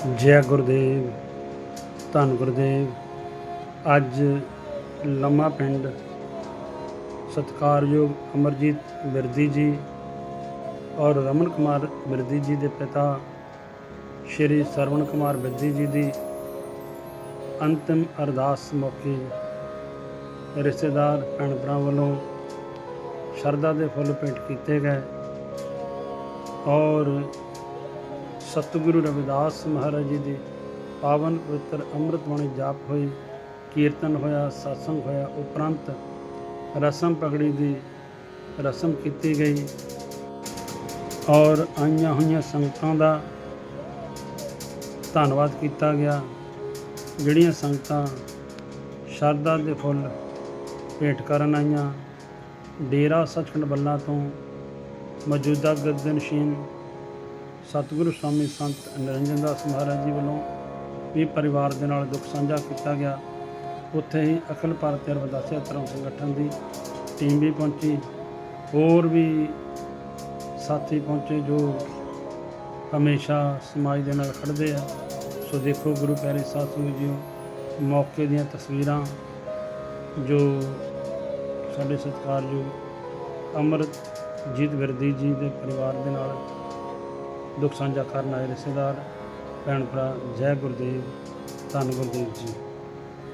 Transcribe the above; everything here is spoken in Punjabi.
ਜੈ ਗੁਰਦੇਵ, ਧੰਨ ਗੁਰਦੇਵ। ਅੱਜ ਲੰਮਾ ਪਿੰਡ ਸਤਿਕਾਰਯੋਗ ਅਮਰਜੀਤ ਬਿਰਦੀ ਜੀ ਔਰ ਰਮਨ ਕੁਮਾਰ ਬਿਰਦੀ ਜੀ ਦੇ ਪਿਤਾ ਸ਼੍ਰੀ ਸਰਵਣ ਕੁਮਾਰ ਬਿਰਦੀ ਜੀ ਦੀ ਅੰਤਿਮ ਅਰਦਾਸ ਮੌਕੇ ਰਿਸ਼ਤੇਦਾਰ ਭੈਣ ਭਰਾ ਵੱਲੋਂ ਸ਼ਰਧਾ ਦੇ ਫੁੱਲ ਭੇਂਟ ਕੀਤੇ ਗਏ ਔਰ ਸਤਿਗੁਰੂ ਰਵਿਦਾਸ ਮਹਾਰਾਜ ਜੀ ਦੀ ਪਾਵਨ ਪਵਿੱਤਰ ਅੰਮ੍ਰਿਤ ਬਾਣੀ ਜਾਪ ਹੋਈ, ਕੀਰਤਨ ਹੋਇਆ, satsang ਹੋਇਆ, ਉਪਰੰਤ ਰਸਮ ਪਗੜੀ ਦੀ ਰਸਮ ਕੀਤੀ ਗਈ ਔਰ ਆਈਆਂ ਹੋਈਆਂ ਸੰਗਤਾਂ ਦਾ ਧੰਨਵਾਦ ਕੀਤਾ ਗਿਆ, ਜਿਹੜੀਆਂ ਸੰਗਤਾਂ ਸ਼ਰਧਾ ਦੇ ਫੁੱਲ ਭੇਟ ਕਰਨ ਆਈਆਂ, ਡੇਰਾ ਸੱਚਖੰਡ ਬੱਲਾ ਤੋਂ ਮੌਜੂਦਾ ਗਦਨਸ਼ੀਨ ਸਤਿਗੁਰੂ ਸਵਾਮੀ ਸੰਤ ਨਿਰੰਜਨ ਦਾਸ ਮਹਾਰਾਜ ਜੀ ਵੱਲੋਂ ਵੀ ਪਰਿਵਾਰ ਦੇ ਨਾਲ ਦੁੱਖ ਸਾਂਝਾ ਕੀਤਾ ਗਿਆ। ਉੱਥੇ ਹੀ ਅਖਿਲ ਭਾਰਤੀ ਅਰਬਦਾਸੀਆ ਧਰਮ ਸੰਗਠਨ ਦੀ ਟੀਮ ਵੀ ਪਹੁੰਚੀ। ਹੋਰ ਵੀ ਸਾਥੀ ਪਹੁੰਚੇ ਜੋ ਹਮੇਸ਼ਾ ਸਮਾਜ ਦੇ ਨਾਲ ਖੜਦੇ ਆ। ਸੋ ਦੇਖੋ ਗੁਰੂ ਪਿਆਰੇ ਸਾਧ ਸੰਗਤ ਜੀਓ, ਮੌਕੇ ਦੀਆਂ ਤਸਵੀਰਾਂ ਜੋ ਸਾਡੇ ਸਤਿਕਾਰਯੋਗ ਅਮਰਤ ਵਿਰਦੀ ਜੀ ਦੇ ਪਰਿਵਾਰ ਦੇ ਨਾਲ ਦੁੱਖ ਸਾਂਝਾ ਕਰਨ ਆਏ ਰਿਸ਼ਤੇਦਾਰ ਭੈਣ ਭਰਾ ਜੈ ਗੁਰਦੇਵ ਧੰਨ ਗੁਰਦੇਵ ਜੀ।